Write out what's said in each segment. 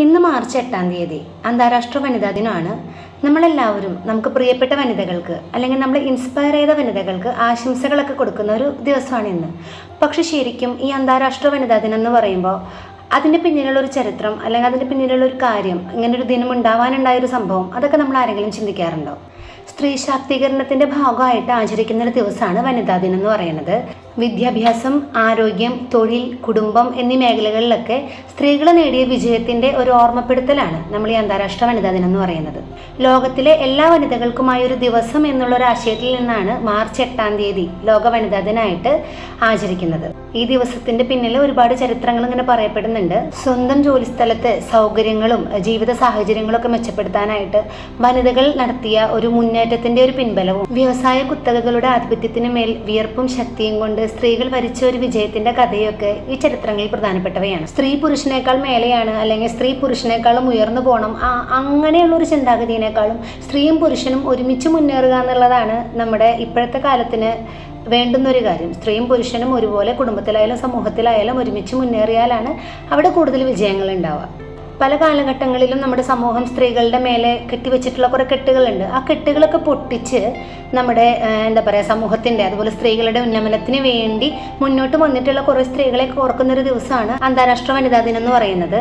ഇന്ന് മാർച്ച് എട്ടാം തീയതി അന്താരാഷ്ട്ര വനിതാ ദിനമാണ്. നമ്മളെല്ലാവരും നമുക്ക് പ്രിയപ്പെട്ട വനിതകൾക്ക് അല്ലെങ്കിൽ നമ്മൾ ഇൻസ്പയർ ചെയ്ത വനിതകൾക്ക് ആശംസകളൊക്കെ കൊടുക്കുന്ന ഒരു ദിവസമാണ് ഇന്ന്. പക്ഷെ ശരിക്കും ഈ അന്താരാഷ്ട്ര വനിതാ ദിനം എന്ന് പറയുമ്പോൾ അതിന്റെ പിന്നിലുള്ള ഒരു ചരിത്രം അല്ലെങ്കിൽ അതിന്റെ പിന്നിലുള്ള ഒരു കാര്യം ഇങ്ങനെ ഒരു ദിനം ഉണ്ടാവാനുണ്ടായ ഒരു സംഭവം അതൊക്കെ നമ്മൾ ആരെങ്കിലും ചിന്തിക്കാറുണ്ടോ? സ്ത്രീ ശാക്തീകരണത്തിന്റെ ഭാഗമായിട്ട് ആചരിക്കുന്ന ഒരു ദിവസമാണ് വനിതാ ദിനം എന്ന് പറയുന്നത്. വിദ്യാഭ്യാസം ആരോഗ്യം തൊഴിൽ കുടുംബം എന്നീ മേഖലകളിലൊക്കെ സ്ത്രീകൾ നേടിയ വിജയത്തിന്റെ ഒരു ഓർമ്മപ്പെടുത്തലാണ് നമ്മൾ ഈ അന്താരാഷ്ട്ര വനിതാ ദിനം എന്ന് പറയുന്നത്. ലോകത്തിലെ എല്ലാ വനിതകൾക്കുമായ ഒരു ദിവസം എന്നുള്ള ഒരു ആശയത്തിൽ നിന്നാണ് മാർച്ച് എട്ടാം തീയതി ലോക വനിതാ ദിനമായിട്ട് ആചരിക്കുന്നത്. ഈ ദിവസത്തിന്റെ പിന്നിൽ ഒരുപാട് ചരിത്രങ്ങൾ ഇങ്ങനെ പറയപ്പെടുന്നുണ്ട്. സ്വന്തം ജോലിസ്ഥലത്ത് സൗകര്യങ്ങളും ജീവിത സാഹചര്യങ്ങളും ഒക്കെ മെച്ചപ്പെടുത്താനായിട്ട് വനിതകൾ നടത്തിയ ഒരു മുന്നേറ്റത്തിന്റെ ഒരു പിൻബലവും. വ്യവസായ കുത്തകകളുടെ ആധിപത്യത്തിന് മേൽ വിയർപ്പും ശക്തിയും കൊണ്ട് സ്ത്രീകൾ വരിച്ച ഒരു വിജയത്തിന്റെ കഥയൊക്കെ ഈ ചരിത്രങ്ങളിൽ പ്രധാനപ്പെട്ടവയാണ്. സ്ത്രീ പുരുഷനേക്കാൾ മേലെയാണ് അല്ലെങ്കിൽ സ്ത്രീ പുരുഷനേക്കാളും ഉയർന്നു പോകണം അങ്ങനെയുള്ള ഒരു ചിന്താഗതിയേക്കാളും സ്ത്രീയും പുരുഷനും ഒരുമിച്ച് മുന്നേറുക എന്നുള്ളതാണ് നമ്മുടെ ഇപ്പോഴത്തെ കാലത്തിന് വേണ്ടുന്ന ഒരു കാര്യം. സ്ത്രീയും പുരുഷനും ഒരുപോലെ കുടുംബത്തിലായാലും സമൂഹത്തിലായാലും ഒരുമിച്ച് മുന്നേറിയാലാണ് അവിടെ കൂടുതൽ വിജയങ്ങൾ ഉണ്ടാവുക. പല കാലഘട്ടങ്ങളിലും നമ്മുടെ സമൂഹം സ്ത്രീകളുടെ മേലെ കെട്ടിവെച്ചിട്ടുള്ള കുറേ കെട്ടുകളുണ്ട്. ആ കെട്ടുകളൊക്കെ പൊട്ടിച്ച് നമ്മുടെ എന്താ പറയുക സമൂഹത്തിന്റെ അതുപോലെ സ്ത്രീകളുടെ ഉന്നമനത്തിന് വേണ്ടി മുന്നോട്ട് വന്നിട്ടുള്ള കുറേ സ്ത്രീകളെ ഓർക്കുന്നൊരു ദിവസമാണ് അന്താരാഷ്ട്ര വനിതാ ദിനം എന്ന് പറയുന്നത്.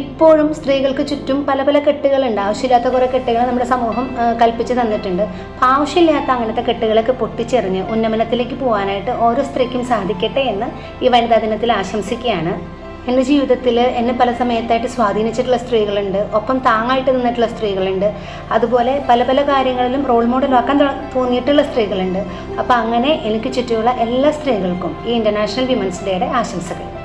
ഇപ്പോഴും സ്ത്രീകൾക്ക് ചുറ്റും പല പല കെട്ടുകളുണ്ട്. ആവശ്യമില്ലാത്ത കുറേ കെട്ടുകൾ നമ്മുടെ സമൂഹം കൽപ്പിച്ച് തന്നിട്ടുണ്ട്. അപ്പം ആവശ്യമില്ലാത്ത അങ്ങനത്തെ കെട്ടുകളൊക്കെ പൊട്ടിച്ചെറിഞ്ഞ് ഉന്നമനത്തിലേക്ക് പോകാനായിട്ട് ഓരോ സ്ത്രീക്കും സാധിക്കട്ടെ എന്ന് ഈ വനിതാ ദിനത്തിൽ ആശംസിക്കുകയാണ്. എന്റെ ജീവിതത്തിൽ എന്നെ പല സമയത്തായിട്ട് സ്വാധീനിച്ചിട്ടുള്ള സ്ത്രീകളുണ്ട്. ഒപ്പം താങ്ങായിട്ട് നിന്നിട്ടുള്ള സ്ത്രീകളുണ്ട്. അതുപോലെ പല പല കാര്യങ്ങളിലും റോൾ മോഡൽ ആക്കാൻ തോന്നിയിട്ടുള്ള സ്ത്രീകളുണ്ട്. അപ്പോൾ അങ്ങനെ എനിക്ക് ചുറ്റുമുള്ള എല്ലാ സ്ത്രീകൾക്കും ഈ ഇന്റർനാഷണൽ വിമൻസ് ഡേയുടെ ആശംസകൾ.